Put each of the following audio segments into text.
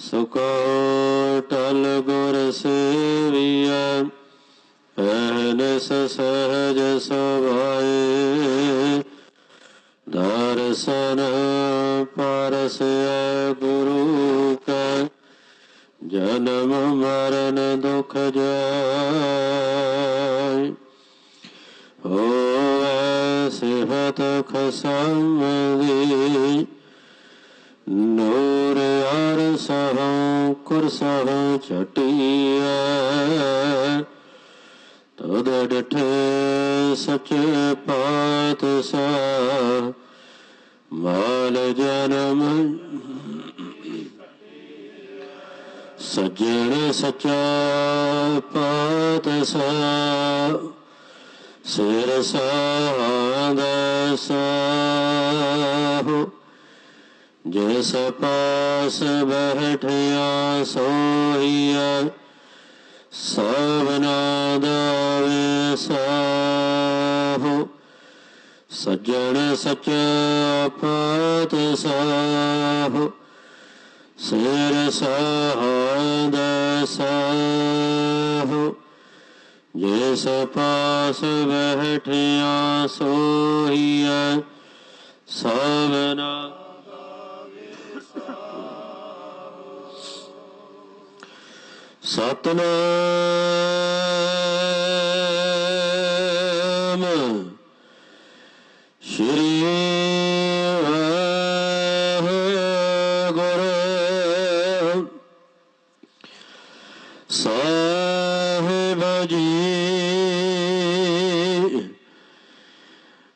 ਸੁਕੋਟਲ ਗੁਰ ਸੇਵੀਆ ਅਹਨਸ ਸਹਜ ਸਭਾਏ। ਦਰਸ਼ਨ ਪਰਸੈ ਗੁਰੂ ਕੈ, ਜਨਮ ਮਰਨ ਦੁਖ ਜਾਇ ਹੋਵੇ ਸਿਫਤ ਖਸਮ ਦੀ ਨੂਰ ਸਹੰ ਕੁਰਸਹੰ ਛਟਿਐ, ਤਦ ਡਠੇ ਸਚੇ ਪਾਤਸ਼ਾਹ, ਮਾਲ ਜਨਮ ਸਜਣ ਸਚਾ ਪਾਤਸ਼ਾਹ, ਸਿਰ ਸਾਧ ਸਾਹੋ। ਜਿਸ ਪਾਸ ਬਹਿਠਿਆ ਸੋਈਆ ਸਭਨਾ ਦਾ ਵਿਸਾਹੋ ਸਜਣ ਸਚਾ ਪਾਤਸ਼ਾਹ ਸਿਰ ਸਾਧ ਸਾਹ। ਜਿਸ ਪਾਸ ਬੈਠਿਆ ਸੋਈਐ ਸਭਨਾ ਸਤਨਾਮ। ਸ਼੍ਰੀ ਵਾਹਿਗੁਰੂ। ਸਾਹਿਬ ਜੀ।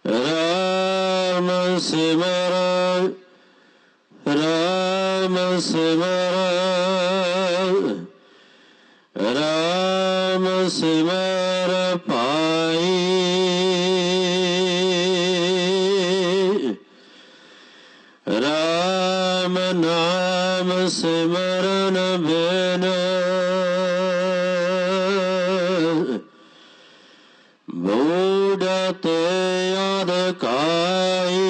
ਰਾਮ ਸਿਮਰ। ਰਾਮ ਸਿਮਰ। ਰਾਮ ਸਿਮਰ ਪਾਈ। ਰਾਮ ਨਾਮ ਸਿਮਰਨ ਬਿਨ। ਬੂੜਤ ਤੇ ਕਾਈ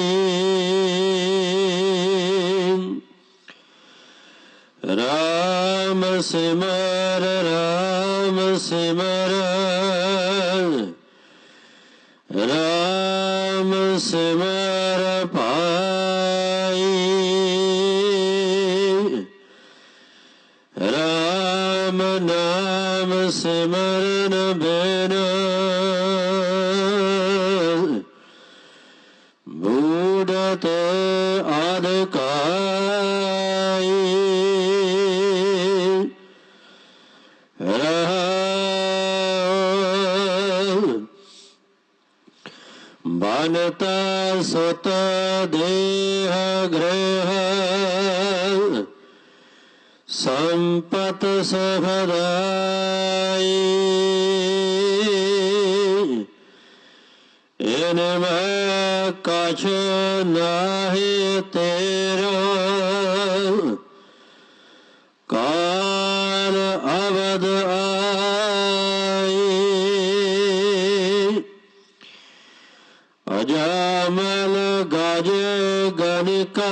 ਸਿਮਰ। ਰਾਮ ਸਿਮਰ ਪਾਈ। ਰਾਮ ਨਾਮ ਸਿਮਰਨ ਬਿਨ। ਬਨਤਾ ਸੁਤ ਦੇਹ ਗ੍ਰਹ। ਸੰਪਤ ਸਭਦਾਈ ਇਨ ਮੈਂ ਕਛ ਨਾਹੀ ਤੇਰਾ। ਅਜਾਮਲ ਗਜ ਗਨਿਕਾ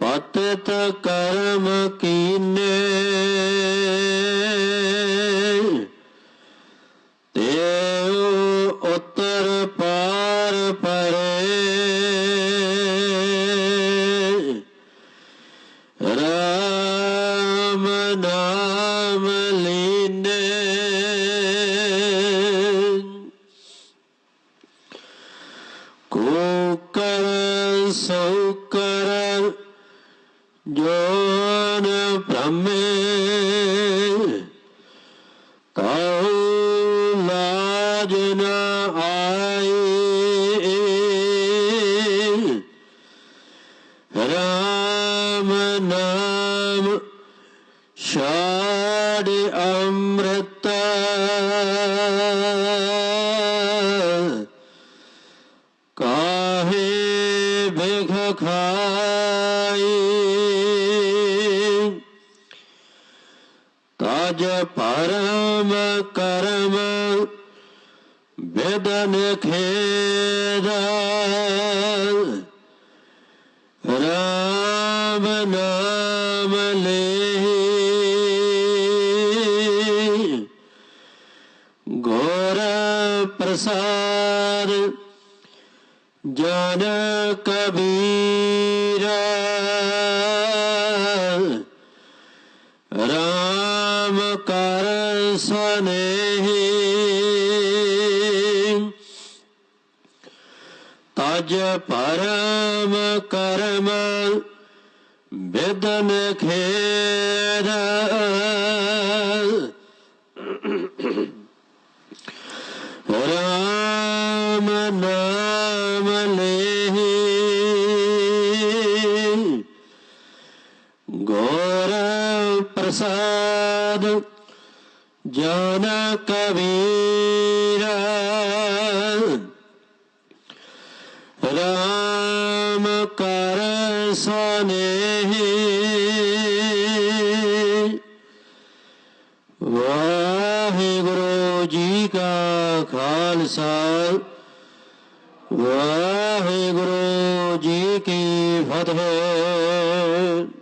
ਪਤਿਤ ਕਰਮ ਕੀਨੇ। ਸੌਕਰ ਜੋਨ ਬ੍ਰਹਮੇ ਤਾਉ ਲਾਜ ਨਾ ਆਏ। ਰਾਮ ਨਾਮ ਛਾੜ ਅੰਮ੍ਰਿਤ ਜਾਏ ਤਾਜ ਪਰਮ ਕਰਮ ਬੇਦਨ ਖੇਦ ਰਾਮ ਨਾਮ ਲੈ। ਗੋਰ ਪ੍ਰਸਾਦ ਜਨ ਕਬੀਰ। ਰਾਮ ਕਰ ਸਨੇਹੀ। ਤਜ ਪਰਮ ਕਰਮ ਬਿਦਨ ਖੇਰਾ। ਪ੍ਰਸਾਦ ਜਨ ਕਬੀਰ। ਰਾਮ ਕਰ ਸਨੇਹੀ। ਵਾਹਿਗੁਰੂ ਜੀ ਕਾ ਖਾਲਸਾ। ਵਾਹਿਗੁਰੂ ਜੀ ਕੀ ਫਤਿਹ।